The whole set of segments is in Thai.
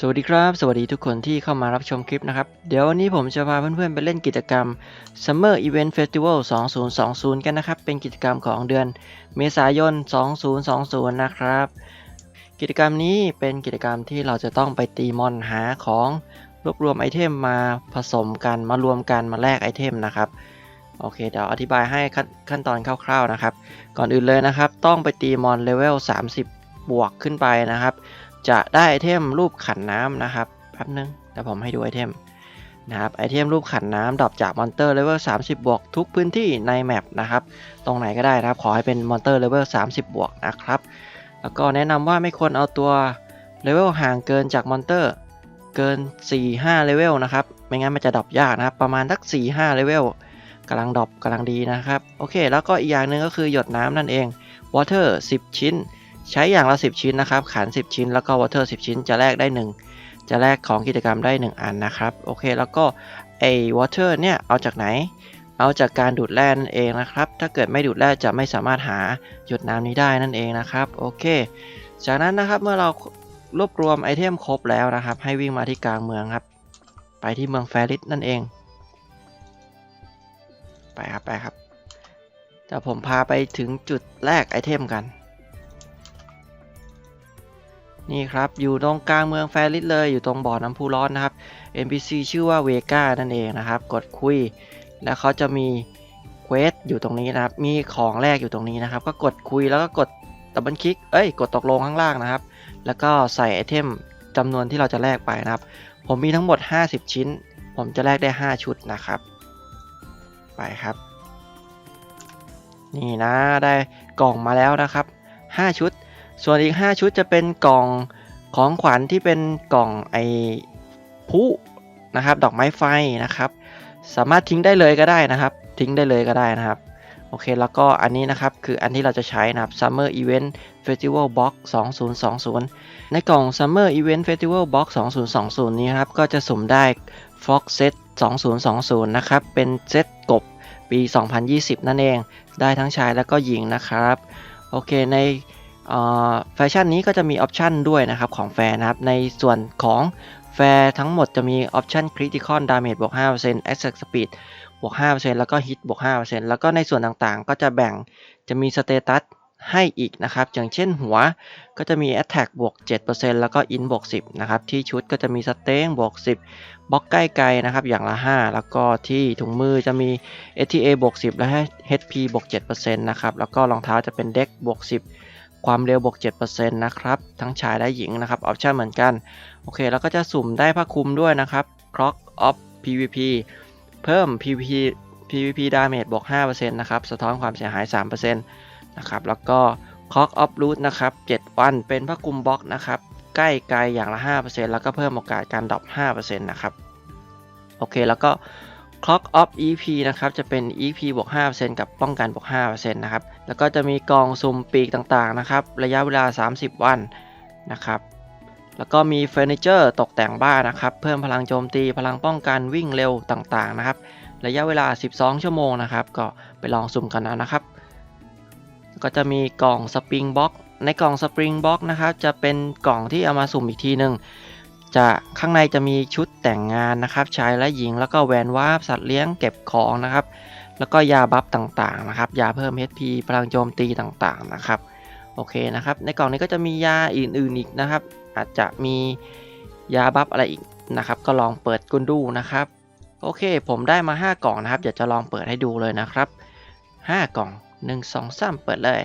สวัสดีครับ สวัสดีทุกคนที่เข้ามารับชมคลิปนะครับ เดี๋ยววันนี้ผมจะพาเพื่อนๆไปเล่นกิจกรรม Summer Event Festival 2020 กันนะครับ เป็นกิจกรรมของเดือนเมษายน 2020 นะครับ กิจกรรมนี้เป็นกิจกรรมที่เราจะต้องไปตีมอนหาของรวบรวมไอเทมมาผสมกันมารวมกันมาแลกไอเทมนะครับโอเคเดี๋ยวอธิบายให้ขั้นนตอนคร่าวๆนะครับ ก่อนอื่นเลยนะครับ ต้องไปตีมอนเลเวล30 บวกขึ้นไปนะครับ จะได้ไอเทมรูปขันน้ำนะครับแป๊บนึงเดี๋ยวผมให้ดูไอเทมนะครับไอเทมรูปขันน้ำดรอปจากมอนเตอร์เลเวล30 บวกทุกพื้นที่ในแมปนะครับตรงไหนก็ได้นะครับขอให้เป็นมอนเตอร์เลเวล30 บวกนะครับ แล้วก็แนะนำว่าไม่ควรเอาตัวเลเวลห่างเกินจากมอนเตอร์เกิน 4-5 เลเวลนะครับ ไม่งั้นมันจะดรอปยากนะครับ ประมาณสัก 4-5 เลเวลกำลังดรอปกำลังดีนะครับ โอเค แล้วก็อีกอย่างหนึ่งก็คือหยดน้ำนั่นเอง water 10 ชิ้น ใช้อย่างละ 10 ชิ้นนะครับขัน10 ชิ้น แล้วก็ water 10 ชิ้น จะแลกได้ 1 จะแลกของกิจกรรมได้ 1 อันนะครับ โอเค แล้วก็ไอ้ water เนี่ย เอาจากไหน เอาจากการดูดแร่นั่นเองนะครับ ถ้าเกิดไม่ดูดแร่จะไม่สามารถหาหยดน้ำนี้ได้นั่นเองนะครับ โอเค จากนั้นนะครับ เมื่อเรารวบรวมไอเทมครบแล้วนะครับ ให้วิ่งมาที่กลางเมืองครับ ไปที่เมืองแฟริสนั่นเอง ไปครับไปครับเดี๋ยวผมพาไปถึงจุดแรกไอเทมกัน นี่ครับ อยู่ตรงกลางเมืองแฟริสเลยอยู่ตรงบ่อน้ำพุร้อนนะครับ NPC ชื่อว่าเวกานั่นเองนะครับ กดคุย แล้วเขาจะมีเควสอยู่ตรงนี้นะครับ มีของแรกอยู่ตรงนี้นะครับ ก็กดคุยแล้วก็กดดับเบิลคลิก เอ้ย กดตกลงข้างล่างนะครับ แล้วก็ใส่ไอเทมจำนวนที่เราจะแลกไปนะครับ ผมมีทั้งหมด 50 ชิ้น ผมจะแลกได้ 5 ชุดนะครับ ไปครับ นี่นะ ได้กล่องมาแล้วนะครับ 5 ชุด ส่วนอีก 5 ชุดจะเป็นกล่องของขวัญที่เป็นกล่องไอพุนะครับดอกไม้ไฟนะครับ สามารถทิ้งได้เลยก็ได้นะครับ ทิ้งได้เลยก็ได้นะครับโอเคแล้วก็อันนี้นะครับคืออันที่เราจะใช้นะครับ Summer Event Festival Box 2020 ในกล่อง Summer Event Festival Box 2020 นี้ครับก็จะสุ่มได้ Fox Set 2020 นะครับ เป็นเซตกบปี 2020 นั่นเอง ได้ทั้งชายและก็หญิงนะครับ โอเคใน แฟชั่นนี้ก็จะมีออปชันด้วยนะครับของแฟร์นะครับ ในส่วนของแฟร์ทั้งหมดจะมีออปชัน Critical Damage บวก5% Attack Speed บวก5%แล้วก็ Hit บวก5%แล้วก็ในส่วนต่างๆ ก็จะแบ่งจะมีสเตตัสให้อีกนะครับ อย่างเช่นหัวก็จะมี Attack บวก 7%แล้วก็ In บวก 10 นะครับ ที่ชุดก็จะมีสเต็งบวก 10 บล็อกใกล้ไกลนะครับ อย่างละ 5 แล้วก็ที่ถุงมือจะมี ATA บวก 10 และ HP บวก 7%นะครับ แล้วก็รองเท้าจะเป็นเด็กบวก 10 ความเร็วบวก 7%นะครับทั้งชายและหญิงนะครับออปชันเหมือนกัน โอเค แล้วก็จะสุ่มได้ผ้าคลุมด้วยนะครับ Clock of PVP เพิ่ม PVP PVP Damage บวก 5%นะครับ สะท้อนความเสียหาย 3%นะครับ แล้วก็ Clock of Root นะครับ 7 วันเป็นผ้าคลุมบล็อกนะครับ ใกล้ไกลอย่างละ 5%แล้วก็เพิ่มโอกาสการดรอป5%นะครับ โอเค แล้วก็ Clock of EP นะครับจะเป็น EP บวก 5%กับป้องกันบวก 5%นะครับแล้วก็จะมีกล่องสุ่มปีกต่างๆนะครับระยะเวลา 30 วันนะครับแล้วก็มีเฟอร์นิเจอร์ตกแต่งบ้านนะครับ เพิ่มพลังโจมตีพลังป้องกันวิ่งเร็วต่างๆนะครับ ระยะเวลา 12 ชั่วโมงนะครับ ก็ไปลองสุ่มกันเอานะครับ ก็จะมีกล่องสปริงบ็อกในกล่องสปริงบ็อกนะครับ จะเป็นกล่องที่เอามาสุ่มอีกทีหนึ่ง จะข้างในจะมีชุดแต่งงานนะครับชายและหญิงแล้วก็แหวนวาบสัตว์เลี้ยงเก็บของนะครับ แล้วก็ยาบัฟต่างๆนะครับ ยาเพิ่ม HP พลังโจมตีต่างๆนะครับโอเคนะครับในกล่องนี้ก็จะมียาอื่นๆอีกนะครับ อาจจะมียาบัฟอะไรอีกนะครับ ก็ลองเปิดกุนดูนะครับโอเค ผมได้มา 5 กล่องนะครับ เดี๋ยวจะลองเปิดให้ดูเลยนะครับ 5 กล่อง 1 2 3 เปิดเลย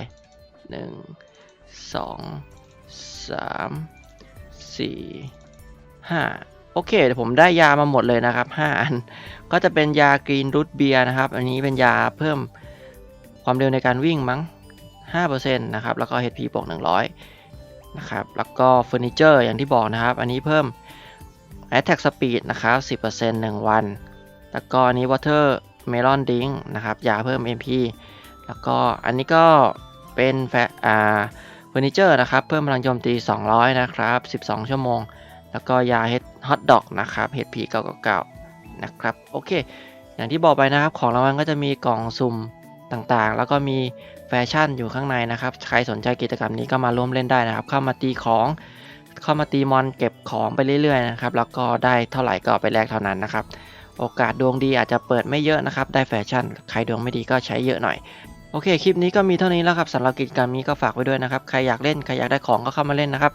1 2 3 4 5 โอเคเดี๋ยวผมได้ยามาหมดเลยนะครับ 5 อัน ก็จะเป็นยากรีนรูทเบียร์นะครับ อันนี้เป็นยาเพิ่มความเร็วในการวิ่งมั้ง 5%นะครับ แล้วก็ HP บวก100 นะครับ แล้วก็เฟอร์นิเจอร์อย่างที่บอกนะครับ อันนี้เพิ่ม Attack Speed นะครับ 10% 1 วัน แล้วก็อันนี้ Water Melon Drink นะครับ ยาเพิ่ม MP แล้วก็อันนี้ก็เป็นแฟอ่าเฟอร์นิเจอร์นะครับ เพิ่มพลังโจมตี 200 นะครับ 12 ชั่วโมง แล้วก็ยาเฮดฮอตดอกนะครับ HP 999นะครับโอเค อย่างที่บอกไปนะครับของรางวัลก็จะมีกล่องสุ่มต่างๆ แล้วก็มีแฟชั่นอยู่ข้างในนะครับ ใครสนใจกิจกรรมนี้ก็มาร่วมเล่นได้นะครับ เข้ามาตีของเข้ามาตีมอนเก็บของไปเรื่อยๆนะครับแล้วก็ได้เท่าไหร่ก็ไปแลกเท่านั้นนะครับ โอกาสดวงดีอาจจะเปิดไม่เยอะนะครับ ได้แฟชั่น ใครดวงไม่ดีก็ใช้เยอะหน่อยโอเค คลิปนี้ก็มีเท่านี้แล้วครับสำหรับกิจกรรมนี้ก็ฝากไว้ด้วยนะครับ ใครอยากเล่น ใครอยากได้ของก็เข้ามาเล่นนะครับ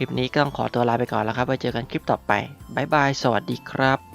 ลิปนี้ก็ต้องขอตัวลาไปก่อนแล้วครับไว้เจอกันคลิปต่อไป บ๊ายบาย สวัสดีครับ